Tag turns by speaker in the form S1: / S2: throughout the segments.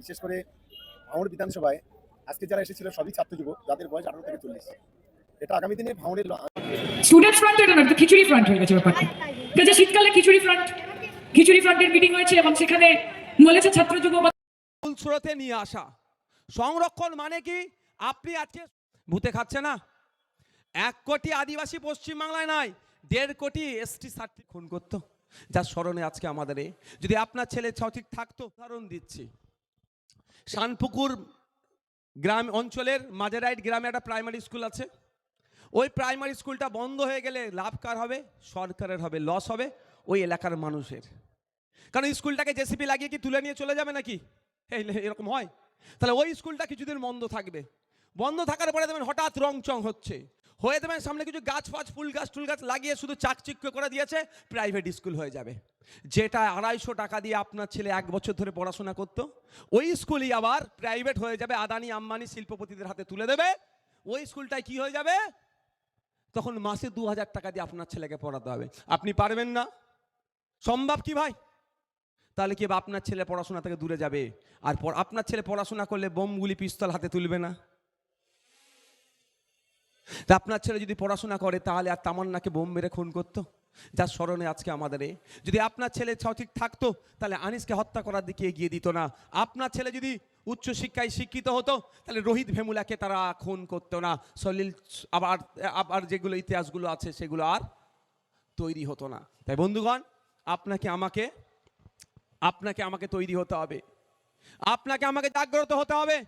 S1: বিশেষ করে ভাঙড় বিধানসভায় আজকে যারা এসেছিল সবই ছাত্র যুবক যাদের বয়স আঠারো থেকে চল্লিশ। এটা আগামী দিনে ভাঙড়ের
S2: স্টুডেন্ট ফ্রন্ট এটা না খিচুড়ি ফ্রন্ট হয়ে গেছে ব্যাপারটা। শীতকালে খিচুড়ি ফ্রন্ট খিচুড়ি ফ্রন্টের মিটিং হয়েছে এবং সেখানে বলেছে ছাত্র যুব
S3: স্রোতে নিয়ে আসা। সংরক্ষণ মানে কি? আপনি আজকে ভূতে খাচ্ছে না? এক কোটি আদিবাসী পশ্চিমবাংলায় নাই দেড় কোটি এসটি সার্টি খুন করতো। যার স্মরণে আজকে আমাদের যদি আপনার ছেলে সঠিক থাকতো উদাহরণ দিচ্ছি। শানপুকুর গ্রাম অঞ্চলের মাঝেরাইট গ্রামে একটা প্রাইমারি স্কুল আছে। ওই প্রাইমারি স্কুলটা বন্ধ হয়ে গেলে লাভ কার হবে? সরকারের হবে, লস হবে, ওই এলাকার মানুষের। কারণ স্কুলটাকে জেসিপি লাগিয়ে কি তুলে নিয়ে চলে যাবে নাকি? এই এরকম হয়। তাহলে ওই স্কুলটা কিছুদিন বন্ধ থাকবে। বন্ধ থাকার পরে দেখবেন হঠাৎ রং চং হচ্ছে। হয়ে দেবেন সামনে কিছু গাছ ফাছ, ফুল গাছ টুল গাছ লাগিয়ে শুধু চাকচিক্য করে দিয়েছে প্রাইভেট স্কুল হয়ে যাবে। যেটা আড়াইশো টাকা দিয়ে আপনার ছেলে এক বছর ধরে পড়াশোনা করতো, ওই স্কুলই আবার প্রাইভেট হয়ে যাবে, আদানি, আম্বানি শিল্পপতিদের হাতে তুলে দেবে। ওই স্কুলটায় কি হয়ে যাবে? তখন মাসে দু হাজার টাকা দিয়ে আপনার ছেলেকে পড়াতে হবে। আপনি পারবেন না? সম্ভব কি ভাই? তাহলে কি আপনার ছেলে পড়াশোনা থেকে দূরে যাবে? আর আপনার ছেলে পড়াশোনা করলে বোমগুলি পিস্তল হাতে তুলবে না? আপনার ছেলে যদি পড়াশোনা করে, তাহলে আর তামান্নাকে বোম মেরে খুন করতো? যার স্মরণে আজকে আমাদের। যদি আপনার ছেলে সঠিক থাকতো, তাহলে আনিসকে হত্যা করার দিকে এগিয়ে দিত না। আপনার ছেলে যদি উচ্চ শিক্ষায় শিক্ষিত হতো, তাহলে রোহিত ভেমুলাকে তারা খুন করতো না। সলিল আবার আবার যেগুলো ইতিহাসগুলো আছে, সেগুলো আর তৈরি হতো না। তাই বন্ধুগণ, আপনাকে আমাকে আপনাকে আমাকে তৈরি হতে হবে। আপনাকে আমাকে জাগ্রত হতে হবে।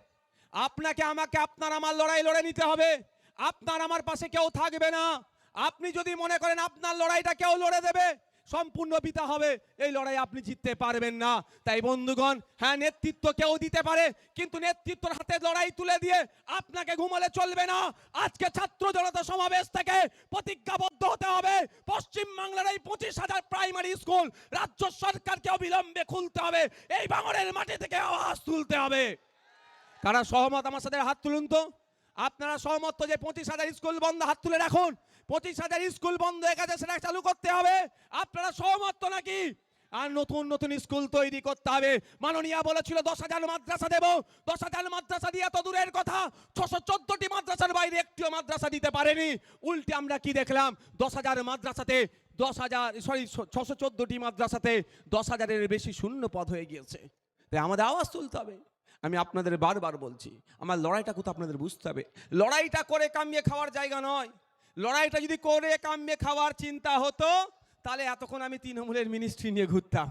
S3: আপনাকে আমাকে আপনার আমার লড়াই লড়ে নিতে হবে। আপনার আমার পাশে কেউ থাকবে না। আপনি যদি মনে করেন আপনার লড়াইটা কেউ লড়ে দেবে, সম্পূর্ণ পিতা হবে। এই লড়াই আপনি জিততে পারবেন না। তাই বন্ধুগণ হ্যাঁ নেতৃত্ব কেউ দিতে পারে, কিন্তু নেতৃত্বর হাতে লড়াই তুলে দিয়ে আপনাকে ঘুমালে চলবে না। আজকে ছাত্র জনতা সমাবেশ থেকে প্রতিজ্ঞাবদ্ধ হতে হবে। পশ্চিম বাংলার এই পঁচিশ হাজার প্রাইমারি স্কুল, রাজ্য সরকারকে অবিলম্বে খুলতে হবে। এই বাঙরের মাটি থেকে আওয়াজ তুলতে হবে। কারা সহমত আমার সাথে হাত তুলুন তো? আপনারা সহমত যে পঁচিশ হাজার স্কুল বন্ধ, হাত তুলে রাখুন। পঁচিশ হাজার স্কুল বন্ধ হয়ে গেছে সেটা চালু করতে হবে। আপনারা সহমত নাকি? আর নতুন নতুন স্কুল তৈরি করতে হবে। মাননীয়া বলেছিল, দশ হাজার মাদ্রাসা দেব। দশ হাজার মাদ্রাসা দিয়ে এত দূরের কথা। ছশো চোদ্দটি মাদ্রাসার বাইরে একটিও মাদ্রাসা দিতে পারেনি। উল্টে আমরা কি দেখলাম? দশ হাজার মাদ্রাসাতে, দশ হাজার সরি ছশো চোদ্দটি মাদ্রাসাতে দশ হাজারের বেশি শূন্য পদ হয়ে গিয়েছে। তাই আমাদের আওয়াজ তুলতে হবে। আমি আপনাদের বারবার বলছি, আমার লড়াইটা কোথাও আপনাদের বুঝতে হবে। লড়াইটা করে কামিয়ে খাওয়ার জায়গা নয়। লড়াইটা যদি করে কামিয়ে খাওয়ার চিন্তা হতো, তাহলে এতক্ষণ আমি তৃণমূলের মিনিস্ট্রি নিয়ে ঘুরতাম।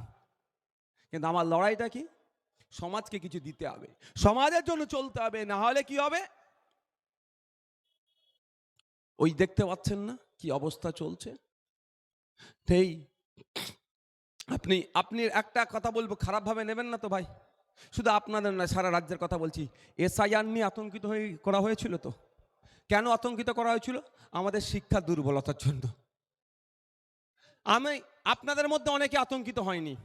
S3: কিন্তু আমার লড়াইটা কি? সমাজকে কিছু দিতে হবে। সমাজের জন্য চলতে হবে, না হলে কি হবে? ওই দেখতে পাচ্ছেন না কি অবস্থা চলছে? সেই আপনি আপনি একটা কথা বলব, খারাপভাবে নেবেন না তো ভাই? শুধু আপনাদের নয়, সারা রাজ্যের কথা বলছি। এসআইআর নিয়ে আতঙ্কিত হয়ে করা হয়েছিল তো? কেন আতঙ্কিত করা হয়েছিল? আমাদের শিক্ষা দুর্বলতার জন্য। আমি, আপনাদের মধ্যে অনেকে আতঙ্কিত হয়নি।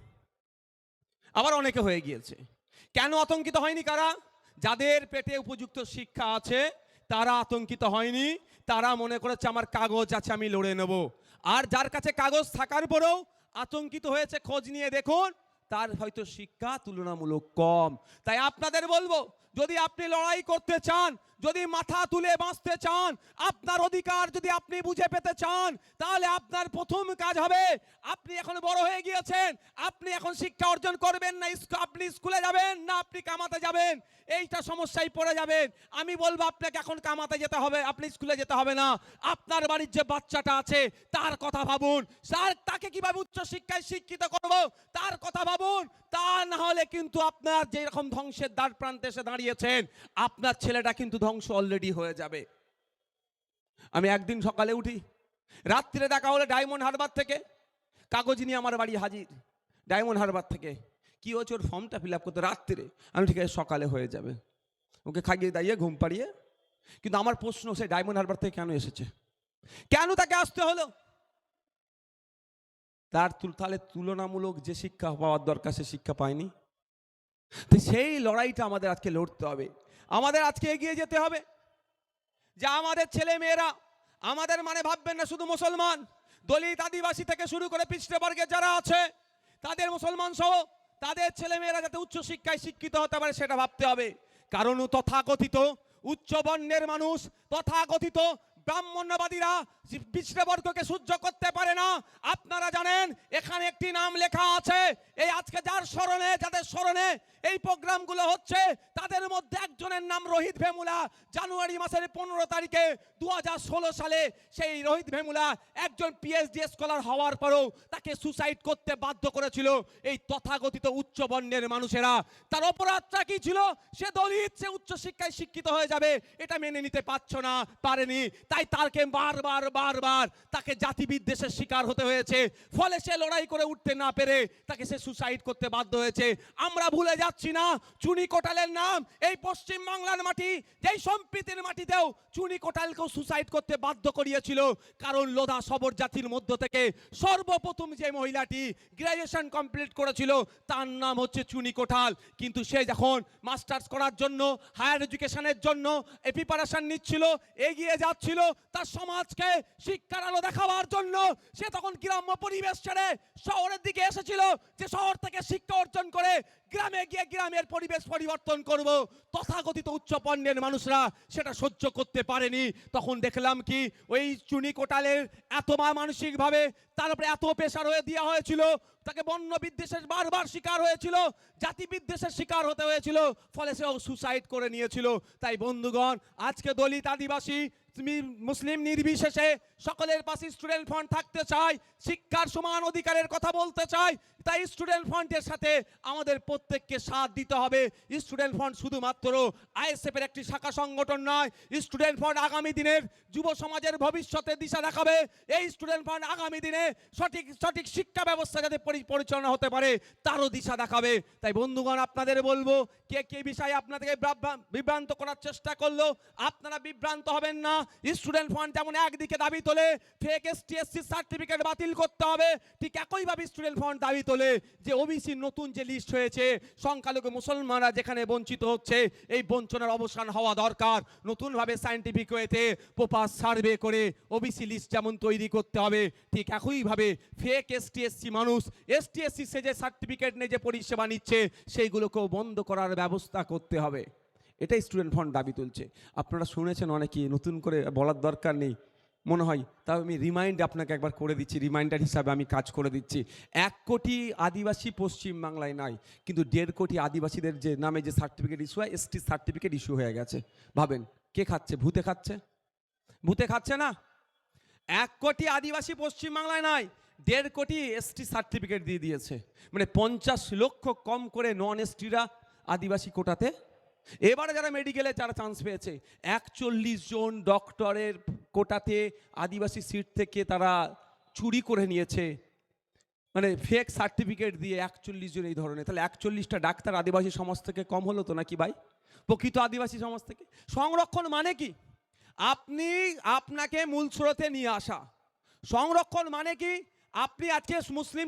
S3: আবার অনেকে হয়ে গিয়েছে। কেন আতঙ্কিত হয়নি কারা? যাদের পেটে উপযুক্ত শিক্ষা আছে, তারা আতঙ্কিত হয়নি। তারা মনে করেছে, আমার কাগজ আছে, আমি লড়ে নেব। আর যার কাছে কাগজ থাকার পরেও আতঙ্কিত হয়েছে, খোঁজ নিয়ে দেখুন। তার হয়তো শিক্ষা তুলনামূলক কম। তাই আপনাদের বলব যদি আপনি লড়াই করতে চান, যদি মাথা তুলে বাঁচতে চান, আপনার অধিকার যদি আপনি বুঝে পেতে চান, তাহলে আপনার প্রথম কাজ হবে, আপনি এখন বড় হয়ে গিয়েছেন, আপনি এখন শিক্ষা অর্জন করবেন না আপনি স্কুলে যাবেন না, আপনি কামাতে যাবেন, এইটা সমস্যায় পড়ে যাবেন। আমি বলব, আপনাকে এখন কামাতে যেতে হবে, আপনি স্কুলে যেতে হবে না। আপনার বাড়ির যে বাচ্চাটা আছে, তার কথা ভাবুন। স্যার, তাকে কীভাবে উচ্চ শিক্ষায় শিক্ষিত করব? তার কথা ভাবুন। তা না হলে কিন্তু আপনার যেরকম ধ্বংসের দ্বার প্রান্তে এসে দাঁড়িয়েছেন, আপনার ছেলেটা কিন্তু ধ্বংস অলরেডি হয়ে যাবে। আমি একদিন সকালে উঠি রাত্রিরে দেখা হলে ডায়মন্ড হারবার থেকে। কাগজ নিয়ে আমার বাড়ি হাজির, ডায়মন্ড হারবার থেকে। কি হচ্ছে ওর ফর্মটা ফিল আপ করতে রাত্রিরে আমি ঠিক আছে, সকালে হয়ে যাবে। ওকে খাইয়ে দাইয়ে ঘুম পাড়িয়ে, কিন্তু আমার প্রশ্ন সে ডায়মন্ড হারবার থেকে কেন এসেছে? কেন তাকে আসতে হলো? তার তাহলে তুলনামূলক যে শিক্ষা পাওয়ার দরকার সে শিক্ষা পায়নি? তো সেই লড়াইটা আমাদের আজকে লড়তে হবে। আমাদের আজকে এগিয়ে যেতে হবে। যে আমাদের ছেলে মেয়েরা, আমাদের মানে ভাববেন না শুধু মুসলমান, দলিত আদিবাসী থেকে শুরু করে পিছড়ে বর্গের যারা আছে, তাদের মুসলমান সহ তাদের ছেলেমেয়েরা যাতে উচ্চশিক্ষায় শিক্ষিত হতে পারে সেটা ভাবতে হবে। কারণ তথাকথিত উচ্চ বর্ণের মানুষ, তথাকথিত ব্রাহ্মণ্যবাদীরা পিছড়েবর্গকে সহ্য করতে পারে না। আপনারা জানেন, এখানে একটি নাম লেখা আছে। এই আজকে যার স্মরণে, যাদের স্মরণে এই প্রোগ্রামগুলো হচ্ছে, তাদের মধ্যে একজনের নাম রোহিত ভেমুলা। জানুয়ারি মাসের পনেরো তারিখে দু হাজার ষোলো সালে সেই রোহিত ভেমুলা একজন পিএইচডি স্কলার হওয়ার পরেও তাকে সুসাইড করতে বাধ্য করেছিল। এই তথাকথিত উচ্চ বর্ণের মানুষেরা। তার অপরাধটা কি ছিল? সে দলিত, সে উচ্চ শিক্ষায় শিক্ষিত হয়ে যাবে। এটা মেনে নিতে পারছ না, পারেনি। তাই তারকে বারবার বারবার তাকে জাতি বিদ্বেষের শিকার হতে হয়েছে। ফলে সে লড়াই করে উঠতে না পেরে তাকে সে সুসাইড করতে বাধ্য হয়েছে। আমরা ভুলে যাচ্ছি না, চুনি কোটালের নাম, এই পশ্চিম বাংলার মাটি, যেই সম্প্রীতির মাটিতেও চুনি কোটালকেও সুসাইড করতে বাধ্য করিয়েছিল। কারণ লোধা সবর জাতির মধ্য থেকে সর্বপ্রথম যে মহিলাটি গ্র্যাজুয়েশন কমপ্লিট করেছিল, তার নাম হচ্ছে চুনি কোটাল। কিন্তু সে যখন মাস্টার্স করার জন্য হায়ার এডুকেশনের জন্য এ প্রিপারেশন নিচ্ছিল, এগিয়ে যাচ্ছিল, তার সমাজকে শিক্ষার আলো দেখাবার জন্য সে তখন গ্রাম্য পরিবেশ ছেড়ে শহরের দিকে এসেছিল যে শহর থেকে শিক্ষা অর্জন করে গ্রামে গিয়ে গ্রামের পরিবেশ পরিবর্তন করব। তথাকথিত উচ্চ পণ্যের মানুষরা সেটা সহ্য করতে পারেনি। তখন দেখলাম কি ওই চুনি কোটালের এত মা মানসিকভাবে তার উপরে এত পেশার হয়ে দেওয়া হয়েছিল। তাকে বন্য বিদ্বেষের বারবার শিকার হয়েছিল, জাতি বিদ্বেষের শিকার হতে হয়েছিল, ফলে সে সুসাইড করে নিয়েছিল। তাই বন্ধুগণ, আজকে দলিত আদিবাসী মুসলিম নির্বিশেষে সকলের পাশে স্টুডেন্ট ফান্ড থাকতে চাই, শিক্ষার সমান অধিকারের কথা বলতে চাই, তাই স্টুডেন্ট ফান্ডের সাথে আমাদের প্রত্যেককে সাথ দিতে হবে। স্টুডেন্ট ফান্ড শুধুমাত্র আইএসএফ এর একটি শাখা সংগঠন নয় স্টুডেন্ট ফান্ড আগামী দিনের যুব সমাজের ভবিষ্যতে দিশা দেখাবে। এই স্টুডেন্ট ফান্ড আগামী দিনে সঠিক সঠিক শিক্ষা ব্যবস্থা যাতে পরি- পরিচালনা হতে পারে, তারও দিশা দেখাবে। তাই বন্ধুগণ, আপনাদের বলব, কে কে বিষয়ে আপনাদেরকে বিভ্রান্ত করার চেষ্টা করল, আপনারা বিভ্রান্ত হবেন না। স্টুডেন্ট ফান্ড যেমন একদিকে দাবি তোলে ফেক এসটিএসসি সার্টিফিকেট বাতিল করতে হবে, ঠিক একইভাবে স্টুডেন্ট ফান্ড দাবি তোলে যে ওবিসি নতুন যে লিস্ট হয়েছে, সংখ্যালঘু মুসলমানরা যেখানে বঞ্চিত হচ্ছে, এই বঞ্চনার অবসান হওয়া দরকার। নতুনভাবে সায়েন্টিফিক ওয়েতে প্রপার সার্ভে করে ওবিসি লিস্ট যেমন তৈরি করতে হবে, ঠিক একইভাবে ফেক এসটিএসসি মানুষ এস এসটিএসসি সে যে সার্টিফিকেট নিয়ে যে পরিষেবা নিচ্ছে, সেইগুলোকেও বন্ধ করার ব্যবস্থা করতে হবে। এটাই স্টুডেন্ট ফান্ড দাবি তুলছে। আপনারা শুনেছেন অনেকেই নতুন করে বলার দরকার নেই। মনে হয়, তাও আমি রিমাইন্ড আপনাকে একবার করে দিচ্ছি রিমাইন্ডার হিসাবে আমি কাজ করে দিচ্ছি। এক কোটি আদিবাসী পশ্চিম বাংলায় নাই, কিন্তু দেড় কোটি আদিবাসীদের যে নামে যে সার্টিফিকেট ইস্যু হয় এসটি সার্টিফিকেট ইস্যু হয়ে গেছে। ভাবেন, কে খাচ্ছে? ভূতে খাচ্ছে? ভূতে খাচ্ছে না? এক কোটি আদিবাসী পশ্চিম বাংলায় নাই, দেড় কোটি এসটি সার্টিফিকেট দিয়ে দিয়েছে। মানে পঞ্চাশ লক্ষ কম করে নন এসটিরা আদিবাসী কোটাতে এবারে যারা মেডিকেলে যারা চান্স পেয়েছে। একচল্লিশ জন ডক্টরের কোটাতে আদিবাসী সিট থেকে তারা চুরি করে নিয়েছে। মানে ফেক সার্টিফিকেট দিয়ে একচল্লিশ জন এই ধরনের। তাহলে একচল্লিশটা ডাক্তার আদিবাসী সমাজ থেকে কম হলো তো নাকি ভাই? প্রকৃত আদিবাসী সমাজ থেকে। সংরক্ষণ মানে কি? আপনি আপনাকে মূল স্রোতে নিয়ে আসা। সংরক্ষণ মানে কি? আপনি আজকে মুসলিম